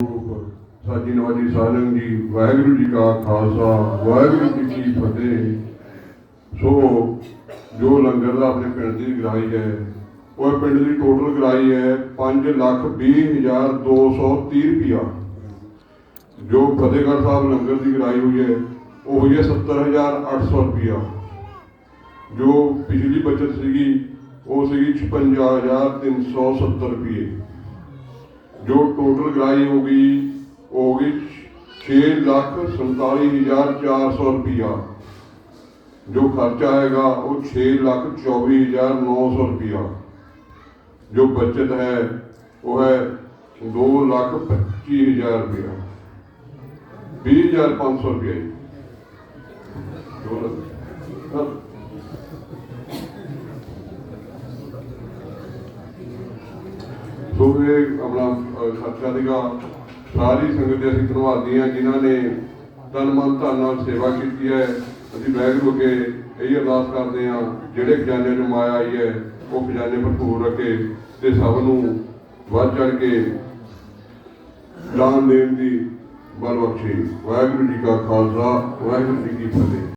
ਸਾਜੀ ਨਵਾਜੀ ਸਾਲੰਗ ਜੀ ਵਾਹਿਗੁਰੂ ਜੀ ਕਾ ਖਾਲਸਾ ਵਾਹਿਗੁਰੂ ਜੀ ਕੀ ਫਤਿਹ ਸੋ ਜੋ ਲੰਗਰ ਦਾ ਆਪਣੇ ਪਿੰਡ ਦੀ ਗਰਾਈ ਹੈ, ਉਹ ਪਿੰਡ ਦੀ ਟੋਟਲ ਗਰਾਈ ਹੈ 520230 ਰੁਪਿਆ ਜੋ ਫਤਿਹਗੜ੍ਹ ਸਾਹਿਬ ਲੰਗਰ ਦੀ ਗਰਾਈ ਹੋਈ ਹੈ, ਉਹ ਹੋਈ ਹੈ 70800 ਰੁਪਿਆ ਜੋ ਪਿਛਲੀ ਬਚਤ ਸੀਗੀ, ਉਹ ਸੀਗੀ 56370 ਰੁਪਏ ਜੋ ਟੋਟਲ ਗਰਾਈ ਹੋ ਗਈ ਉਹ ਹੋ ਗਈ 6 ਲੱਖ 47400 ਰੁਪਇਆ ਜੋ ਖਰਚਾ ਆਏਗਾ ਉਹ 6 ਲੱਖ 24900 ਰੁਪਇਆ ਜੋ ਬਚਤ ਹੈ, ਉਹ ਹੈ 2 ਲੱਖ 25000 ਰੁਪਇਆ 20500 ਰੁਪਇਆ ਜੀ। ਦੋ ਲੱਖ ਸੋ ਇਹ ਆਪਣਾ ਅਹ, ਖਰਚਾ ਦੀਗਾ ਸਾਰੀ ਸੰਗਤ ਦੇ ਅਸੀਂ ਧੰਨਵਾਦੀ ਹਾਂ ਜਿਨ੍ਹਾਂ ਨੇ ਤਨ ਮਨ ਧਨ ਨਾਲ ਸੇਵਾ ਕੀਤੀ ਹੈ। ਅਸੀਂ ਵਾਹਿਗੁਰੂ ਅੱਗੇ ਇਹੀ ਅਰਦਾਸ ਕਰਦੇ ਹਾਂ ਜਿਹੜੇ ਖਜ਼ਾਨੇ ਨੂੰ ਮਾਇਆ ਆਈ ਹੈ ਉਹ ਖਜ਼ਾਨੇ ਭਰਪੂਰ ਰੱਖੇ ਤੇ ਸਭ ਨੂੰ ਵੱਧ ਚੜ ਕੇ ਦਾਨ ਦੇਣ ਦੀ ਬਲ ਬਖਸ਼ੇ। ਵਾਹਿਗੁਰੂ ਜੀ ਕਾ ਖਾਲਸਾ ਵਾਹਿਗੁਰੂ ਜੀ ਕੀ ਫਤਿਹ।